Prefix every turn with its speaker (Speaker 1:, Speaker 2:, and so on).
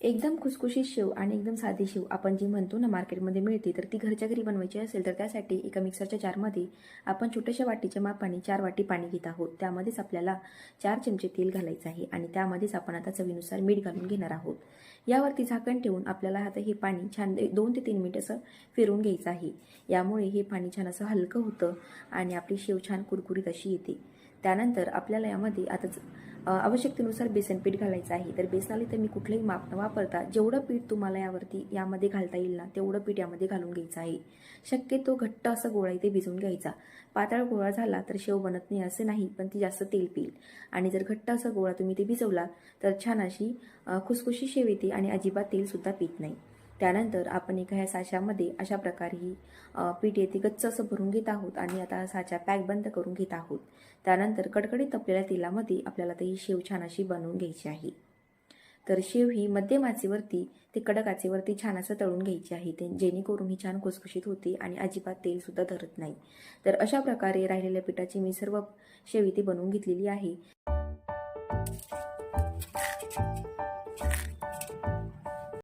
Speaker 1: एकदम खुसखुशीत शेव आणि एकदम साधी शेव आपण जी म्हणतो ना मार्केटमध्ये मिळते तर ती घरच्या घरी बनवायची असेल तर त्यासाठी एका मिक्सरच्या जारमध्ये आपण छोट्याशा वाटीच्या मापाने चार वाटी पाणी घेत आहोत. त्यामध्येच आपल्याला चार चमचे तेल घालायचं आहे आणि त्यामध्येच आपण आता चवीनुसार मीठ घालून घेणार आहोत. यावरती झाकण ठेवून आपल्याला आता हे पाणी छान दोन ते तीन मिनिट असं फिरवून घ्यायचं आहे. यामुळे हे पाणी छान असं हलकं होतं आणि आपली शेव छान कुरकुरीत अशी येते. त्यानंतर आपल्याला यामध्ये आता आवश्यकतेनुसार बेसन पीठ घालायचं आहे. तर बेसनाला तर मी कुठलंही माप न वापरता जेवढं पीठ तुम्हाला यावरती यामध्ये घालता येईल ना तेवढं पीठ यामध्ये घालून घ्यायचं आहे. शक्यतो घट्ट असं गोळा इथे भिजून घ्यायचा. पातळ गोळा झाला तर शेव बनत नाही असं नाही पण ती जास्त तेल पिईल. आणि जर घट्ट असा गोळा तुम्ही ते भिजवला तर छान अशी खुसखुशी शेव येते आणि अजिबात तेलसुद्धा पित नाही. त्यानंतर आपण एका ह्या साच्यामध्ये अशा प्रकारे ही पीठ येते गच्च असं भरून घेत आहोत आणि आता हा साचा पॅक बंद करून घेत आहोत. त्यानंतर कडकडीत तपलेल्या तेलामध्ये आपल्याला तर ही शेव छान अशी बनवून घ्यायची आहे. तर शेव ही मध्यम आचेवरती ते कडक आचेवरती छान असं तळून घ्यायची आहे. ते जेणेकरून ही छान खुसखुशीत होते आणि अजिबात तेलसुद्धा धरत नाही. तर अशा प्रकारे राहिलेल्या पिठाची मी सर्व शेव इथे बनवून घेतलेली आहे.